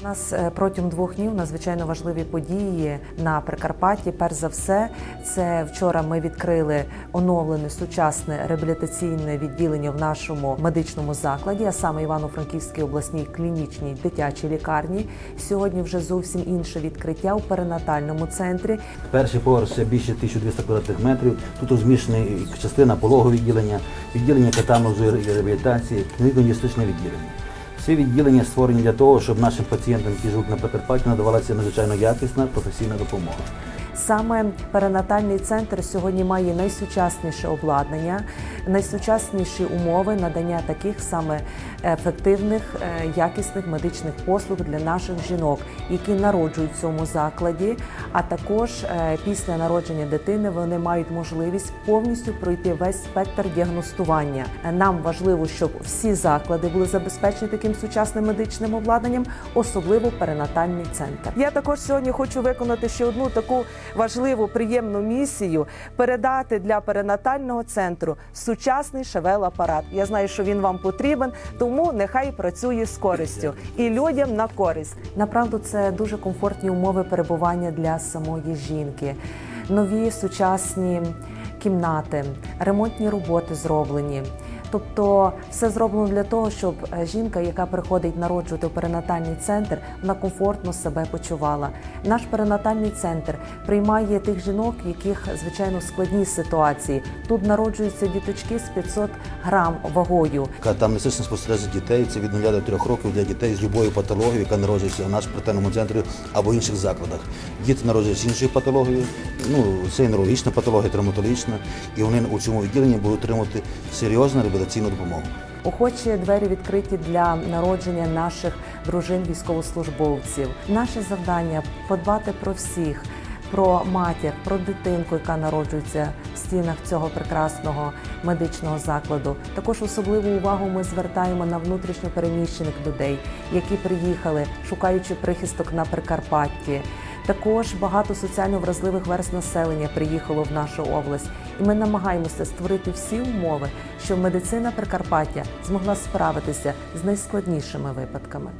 У нас е, протягом двох днів надзвичайно важливі події на Прикарпатті. Перш за все, це вчора ми відкрили оновлене сучасне реабілітаційне відділення в нашому медичному закладі, а саме Івано-Франківській обласній клінічній дитячій лікарні. Сьогодні вже зовсім інше відкриття у перинатальному центрі. Перший поверх це більше 1200 квадратних метрів. Тут розміщена частина пологового відділення, відділення катанозу і реабілітації, клініко-діагностичне відділення. Всі відділення створені для того, щоб нашим пацієнтам, які живуть на Прикарпатті, надавалася надзвичайно якісна професійна допомога. Саме перинатальний центр сьогодні має найсучасніше обладнання, найсучасніші умови надання таких саме ефективних, е, якісних медичних послуг для наших жінок, які народжують в цьому закладі. А також е, після народження дитини вони мають можливість повністю пройти весь спектр діагностування. Нам важливо, щоб всі заклади були забезпечені таким сучасним медичним обладнанням, особливо перинатальний центр. Я також сьогодні хочу виконати ще одну таку важливу приємну місію передати для перинатального центру сучасний шевел-апарат. Я знаю, що він вам потрібен, тому нехай працює з користю і людям на користь. Направду, це дуже комфортні умови перебування для самої жінки. Нові сучасні кімнати, ремонтні роботи зроблені. Тобто все зроблено для того, щоб е, жінка, яка приходить народжувати в перинатальний центр, вона комфортно себе почувала. Наш перинатальний центр приймає тих жінок, яких звичайно складні ситуації. Тут народжуються діточки з 500 грам вагою. Катамнестичне спостереження дітей це від 0 до 3 років для дітей з любою патологією, яка народжується в нашому притальному центрі або інших закладах. Діти народжуються з іншою патологією, ну це і неврологічна патологія, травматологічна, і вони у цьому відділенні будуть отримувати серйозну реабілітаційну допомогу. Охочі двері відкриті для народження наших дружин військовослужбовців. Наше завдання подбати про всіх. Про матір, про дитинку, яка народжується в стінах цього прекрасного медичного закладу. Також особливу увагу ми звертаємо на внутрішньо переміщених людей, які приїхали, шукаючи прихисток на Прикарпатті. Також багато соціально вразливих верст населення приїхало в нашу область, і ми намагаємося створити всі умови, щоб медицина Прикарпаття змогла справитися з найскладнішими випадками.